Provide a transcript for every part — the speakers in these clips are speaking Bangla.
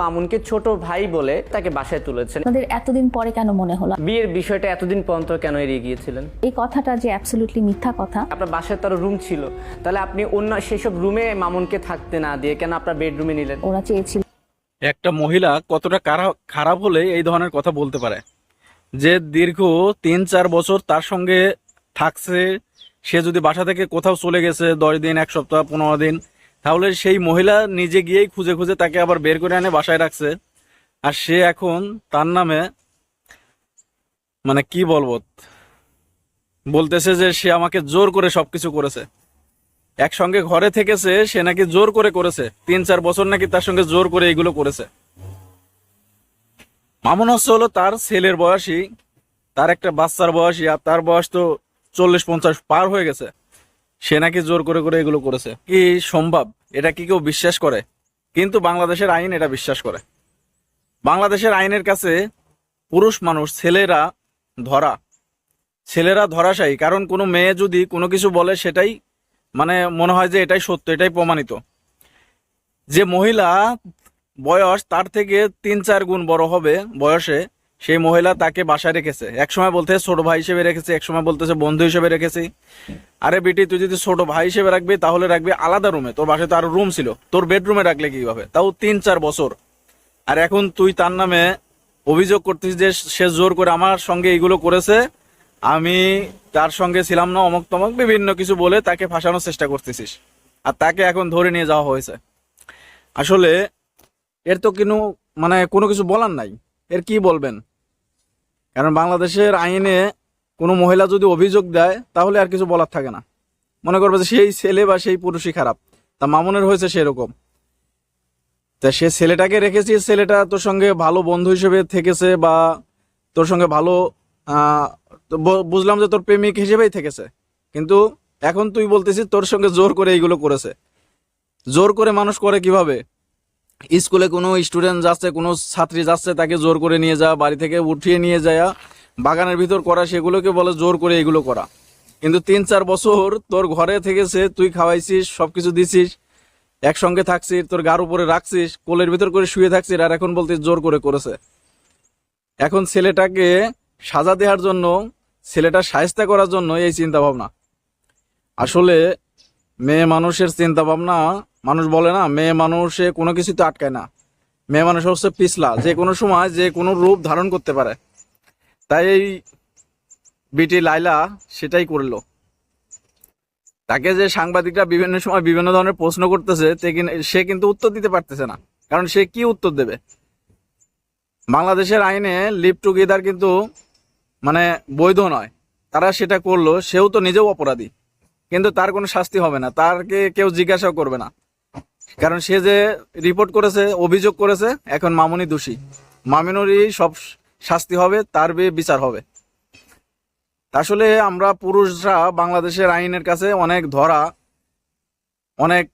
মামুনকে ছোট ভাই বলে তাকে বাসায় তুলেছেন। আপনাদের এতদিন পরে কেন মনে হলো? বিয়ের বিষয়টা এতদিন পর্যন্ত কেন এড়িয়ে গিয়েছিলেন? এই কথাটা যে অ্যাবসলিউটলি মিথ্যা কথা। আপনার বাসায় তার রুম ছিল। তাহলে আপনি অন্য সেসব রুমে মামুনকে থাকতে না দিয়ে কেন আপনার বেডরুমে নিলেন? ওরা চেয়েছিল। একটা মহিলা কতটা খারাপ হলে এই ধরনের কথা বলতে পারে? যে দীর্ঘ তিন চার বছর তার সঙ্গে থাকছে সে যদি বাসা থেকে কোথাও চলে গেছে দশ দিন এক সপ্তাহ পনেরো দিন তাহলে সেই মহিলা নিজে গিয়েই খুঁজে খুঁজে তাকে আবার বের করে এনে বাসায় রাখছে। আর সে এখন তার নামে মানে কি বলব, বলতেছে যে সে আমাকে জোর করে সবকিছু করেছে। একসঙ্গে ঘরে থেকেছে, সে নাকি জোর করে করেছে। তিন চার বছর নাকি তার সঙ্গে জোর করে এগুলো করেছে। মামুন হচ্ছে হলো তার ছেলের বয়সী, তার একটা বাচ্চার বয়সী, আর তার বয়স তো চল্লিশ পঞ্চাশ পার হয়ে গেছে। সে নাকি জোর করে করে এগুলো করেছে। কি সম্ভব? এটা কি কেউ বিশ্বাস করে? কিন্তু বাংলাদেশের আইন এটা বিশ্বাস করে। বাংলাদেশের আইনের কাছে পুরুষ মানুষ, ছেলেরা ধরা। ছেলেরা ধরাশায়ী কারণ কোনো মেয়ে যদি কোনো কিছু বলে সেটাই মানে মনে হয় যে এটাই সত্য, এটাই প্রমাণিত। যে মহিলা বয়স তার থেকে তিন চার গুণ বড় হবে বয়সে সেই মহিলা তাকে বাসায় রেখেছে। এক সময় বলতে ছোট ভাই হিসেবে রেখেছে। এক সময় বলতেছে, বন্ধু হিসেবে রেখেছি। আরে বেটি, তুই যদি ছোট ভাই হিসেবে রাখবি, তাহলে রাখবি আলাদা রুমে। তোর বাসায় তো আরও রুম ছিল। তোর বেডরুমে রাখলে কীভাবে? তাও তিন চার বছর। আর এখন তুই তার নামে অভিযোগ করতিস যে সে জোর করে আমার সঙ্গে এইগুলো করেছে। আমি তার সঙ্গে ছিলাম না, অমক তমক, বিভিন্ন কিছু বলে তাকে ফাঁসানোর চেষ্টা করতেছিস। আর তাকে এখন ধরে নিয়ে যাওয়া হয়েছে। আসলে এর তো কোনো মানে কোনো কিছু বলার নাই। এর কি বলবেন? কারণ বাংলাদেশের আইনে কোনো মহিলা যদি অভিযোগ দেয়, তাহলে আর কিছু বলার থাকে না। মনে করবে যে সেই ছেলে বা সেই পুরুষই খারাপ। তা মামুনের হয়েছে সেরকম। তা সে ছেলেটাকে রেখেছিস ছেলেটা তোর সঙ্গে ভালো বন্ধু হিসেবে থেকেছে বা তোর সঙ্গে ভালো বুঝলাম যে তোর প্রেমিক হিসেবেই থেকেছে। কিন্তু এখন তুই বলতেছিস তোর সঙ্গে জোর করে এইগুলো করেছে। জোর করে মানুষ করে কীভাবে? স্কুলে কোনো স্টুডেন্ট যাচ্ছে, কোনো ছাত্রী যাচ্ছে, তাকে জোর করে নিয়ে যাওয়া, বাড়ি থেকে উঠিয়ে নিয়ে যাওয়া, বাগানের ভিতর করা, সেগুলোকে বলে জোর করে এগুলো করা। কিন্তু তিন চার বছর তোর ঘরে থেকেছে তুই খাওয়াইছিস সব কিছু দিছিস, একসঙ্গে থাকছিস, তোর গার উপরে রাখছিস, কোলের ভিতর করে শুয়ে থাকছিস, আর এখন বলতিস জোর করে করেছে। এখন ছেলেটাকে সাজা দেওয়ার জন্য, ছেলেটা সায়স্তা করার জন্য এই চিন্তা ভাবনা আসলে মেয়ে মানুষের চিন্তা ভাবনা মানুষ বলে না, মেয়ে মানুষে কোনো কিছুতে আটকায় না। মেয়ে মানুষ হচ্ছে পিছলা, যে কোনো সময় যে কোনো রূপ ধারণ করতে পারে। তাই এই বিটি লাইলা সেটাই করল। তাকে যে সাংবাদিকরা বিভিন্ন সময় বিভিন্ন ধরনের প্রশ্ন করতেছে সে কিন্তু উত্তর দিতে পারতেছে না। কারণ সে কি উত্তর দেবে? বাংলাদেশের আইনে লিভ টুগেদার কিন্তু মানে বৈধ নয়। তারা সেটা করল, সেও তো নিজেও অপরাধী। কিন্তু তার কোনো শাস্তি হবে না। তারকে কেউ জিজ্ঞাসাও করবে না। কারণ সে যে রিপোর্ট করেছে, অভিযোগ করেছে, এখন মামুনি দোষী। মামুনেরই সব শাস্তি হবে, তার বিচার হবে। আসলে আমরা পুরুষরা বাংলাদেশের আইনের কাছে অনেক ধরা, অনেক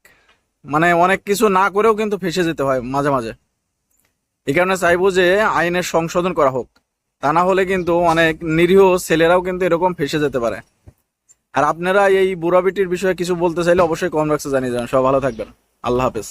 মানে অনেক কিছু না করেও কিন্তু ফেসে যেতে হয় মাঝে মাঝে। এই কারণে চাইব যে আইনের সংশোধন করা হোক। তা না হলে কিন্তু অনেক নিরীহ ছেলেরাও কিন্তু এরকম ফেসে যেতে পারে। আর আপনারা এই বুড়াবিটির বিষয়ে কিছু বলতে চাইলে অবশ্যই কমেন্ট বক্সে জানিয়ে যাবেন। সব ভালো থাকবেন। আল্লাহ হাফেজ।